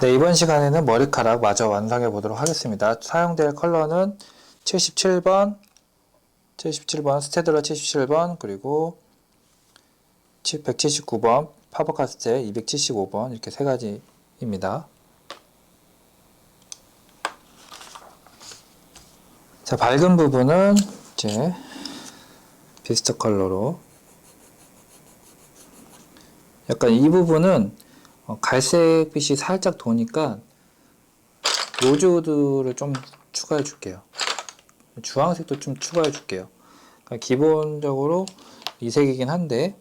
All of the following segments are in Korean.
네, 이번 시간에는 머리카락 마저 완성해 보도록 하겠습니다. 사용될 컬러는 77번, 77번, 스테들러 77번, 그리고 179번, 파버카스텔 275번, 이렇게 세 가지입니다. 자, 밝은 부분은 이제 비스트 컬러로 약간 이 부분은 어, 갈색빛이 살짝 도니까 로즈우드를 좀 추가해 줄게요. 주황색도 좀 추가해 줄게요. 그러니까 기본적으로 이 색이긴 한데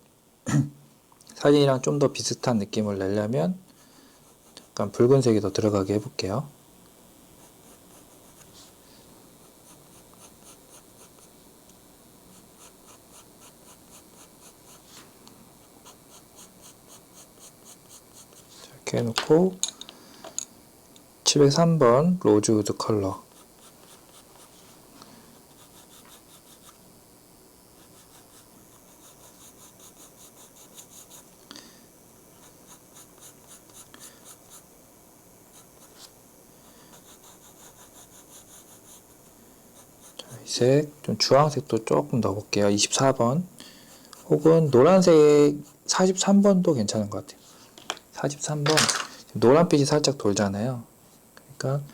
사진이랑 좀 더 비슷한 느낌을 내려면 약간 붉은색이 더 들어가게 해볼게요. 이렇게 해놓고 703번 로즈우드 컬러 이 색, 좀 주황색도 조금 넣어볼게요. 24번. 혹은 노란색 43번도 괜찮은 것 같아요. 43번. 노란빛이 살짝 돌잖아요. 그러니까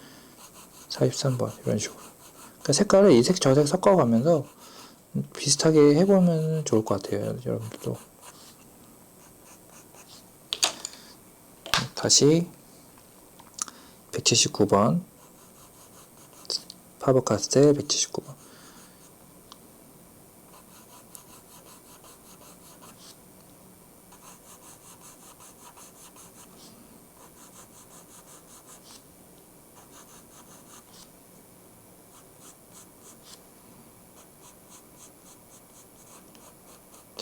43번. 이런 식으로. 그러니까 색깔을 이 색, 저색 섞어가면서 비슷하게 해보면 좋을 것 같아요. 여러분들도. 다시 179번. 파버카스텔 179번.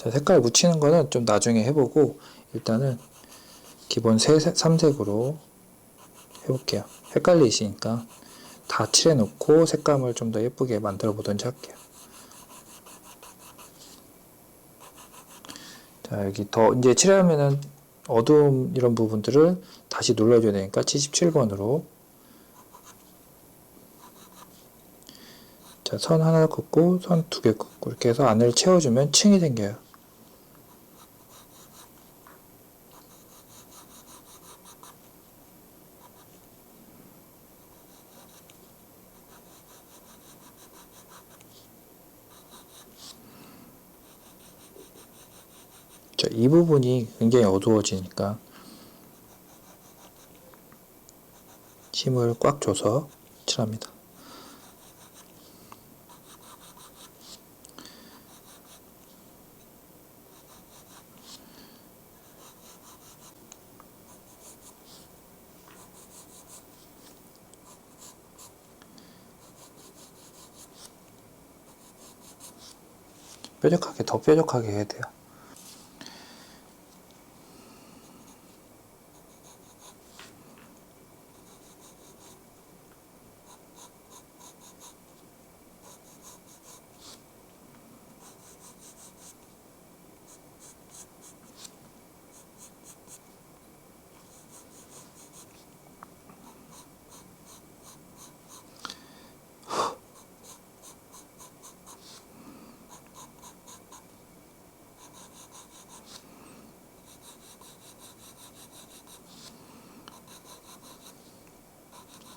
자, 색깔 묻히는 거는 좀 나중에 해보고 일단은 기본 세, 3색으로 해볼게요. 헷갈리시니까 다 칠해 놓고 색감을 좀 더 예쁘게 만들어 보든지 할게요. 자, 여기 더 이제 칠하면은 어두움 이런 부분들을 다시 눌러줘야 되니까 77번으로 자, 선 하나 긋고 선 두 개 긋고 이렇게 해서 안을 채워주면 층이 생겨요. 자, 이 부분이 굉장히 어두워지니까 힘을 꽉 줘서 칠합니다. 뾰족하게 더 뾰족하게 해야 돼요.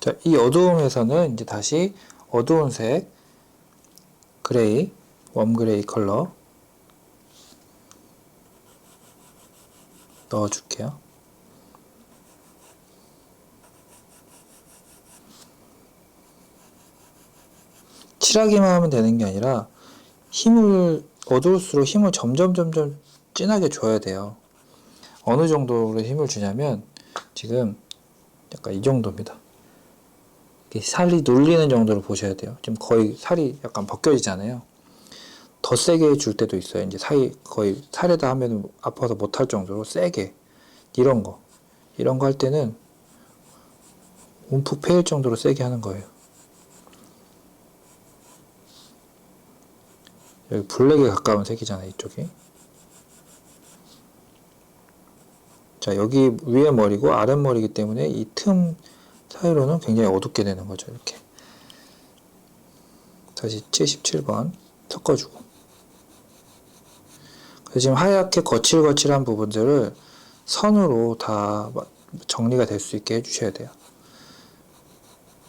자, 이 어두움에서는 이제 다시 어두운 색, 그레이, 웜 그레이 컬러 넣어줄게요. 칠하기만 하면 되는 게 아니라 힘을 어두울수록 힘을 점점 점점 진하게 줘야 돼요. 어느 정도로 힘을 주냐면 지금 약간 이 정도입니다. 살이 눌리는 정도로 보셔야 돼요. 지금 거의 살이 약간 벗겨지잖아요. 더 세게 줄 때도 있어요. 이제 사이 거의 살에다 하면 아파서 못할 정도로 세게 이런 거 이런 거 할 때는 움푹 패일 정도로 세게 하는 거예요. 여기 블랙에 가까운 색이잖아요. 이쪽이. 자, 여기 위에 머리고 아랫 머리이기 때문에 이 틈 사이로는 굉장히 어둡게 되는 거죠. 이렇게. 다시 77번 섞어주고. 지금 하얗게 거칠거칠한 부분들을 선으로 다 마- 정리가 될 수 있게 해주셔야 돼요.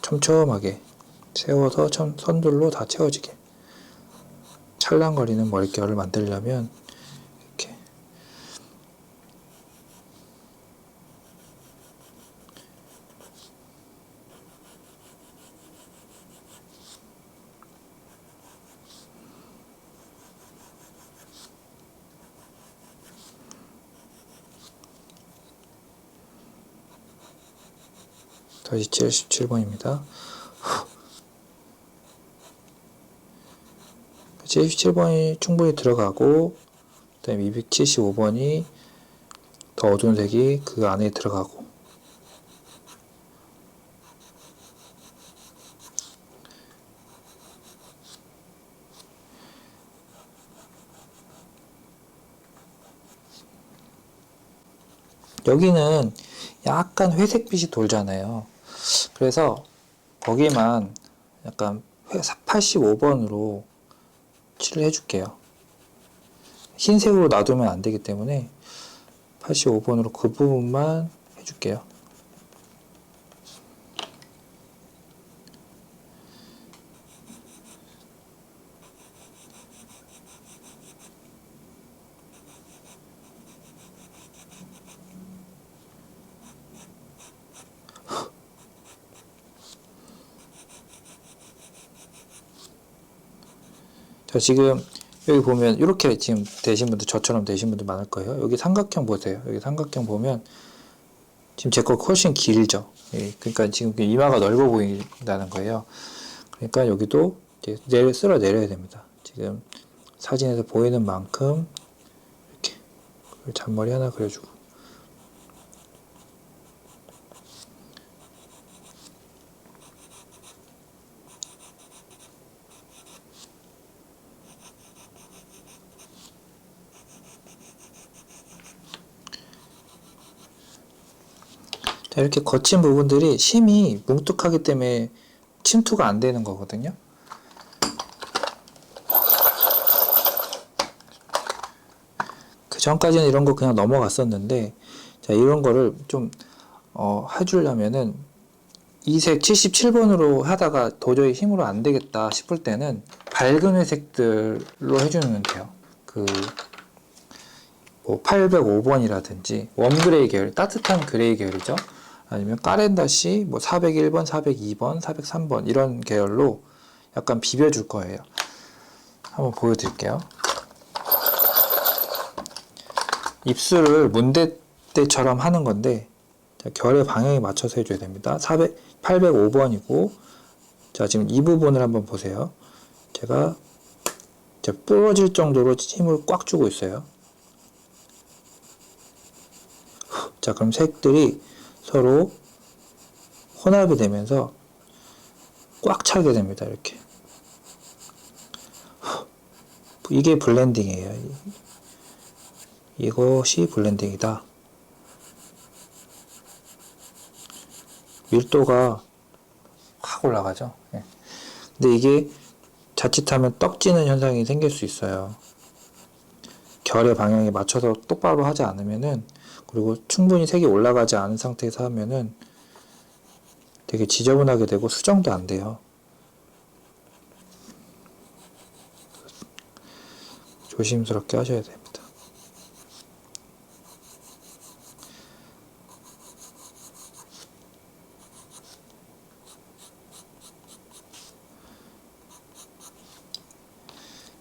촘촘하게 세워서 천- 선들로 다 채워지게. 찰랑거리는 머릿결을 만들려면 다시 77번입니다. 77번이 충분히 들어가고 그 다음에 275번이 더 어두운 색이 그 안에 들어가고 여기는 약간 회색빛이 돌잖아요. 그래서 거기만 약간 85번으로 칠을 해줄게요. 흰색으로 놔두면 안 되기 때문에 85번으로 그 부분만 해줄게요. 자, 지금 여기 보면 이렇게 지금 되신 분들 저처럼 되신 분들 많을 거예요. 여기 삼각형 보세요. 여기 삼각형 보면 지금 제 거 훨씬 길죠. 예, 그러니까 지금 이마가 넓어 보인다는 거예요. 그러니까 여기도 이제 내려 쓸어 내려야 됩니다. 지금 사진에서 보이는 만큼 이렇게 잔머리 하나 그려주고 자, 이렇게 거친 부분들이 심이 뭉툭하기 때문에 침투가 안 되는 거거든요. 그 전까지는 이런 거 그냥 넘어갔었는데, 자, 이런 거를 좀, 어, 해주려면은, 이색 77번으로 하다가 도저히 힘으로 안 되겠다 싶을 때는 밝은 회색들로 해주면 돼요. 그, 뭐 805번이라든지 웜그레이 계열, 따뜻한 그레이 계열이죠. 아니면 까렌다시 뭐 401번, 402번, 403번 이런 계열로 약간 비벼줄 거예요. 한번 보여드릴게요. 입술을 문대대처럼 하는 건데 자, 결의 방향에 맞춰서 해줘야 됩니다. 400, 805번이고 자 지금 이 부분을 한번 보세요. 제가 이제 부러질 정도로 힘을 꽉 주고 있어요. 자 그럼 색들이 서로 혼합이 되면서 꽉 차게 됩니다. 이렇게. 이게 블렌딩이에요. 이것이 블렌딩이다. 밀도가 확 올라가죠. 예. 근데 이게 자칫하면 떡지는 현상이 생길 수 있어요. 결의 방향에 맞춰서 똑바로 하지 않으면은 그리고 충분히 색이 올라가지 않은 상태에서 하면은 되게 지저분하게 되고 수정도 안 돼요. 조심스럽게 하셔야 됩니다.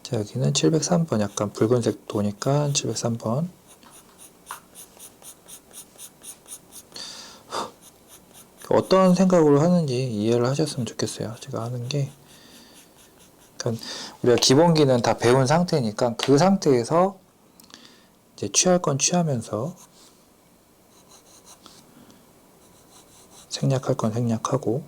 자, 여기는 703번 약간 붉은색 도니까 703번 어떤 생각으로 하는지 이해를 하셨으면 좋겠어요. 제가 하는 게 그러니까 우리가 기본기는 다 배운 상태니까 그 상태에서 이제 취할 건 취하면서 생략할 건 생략하고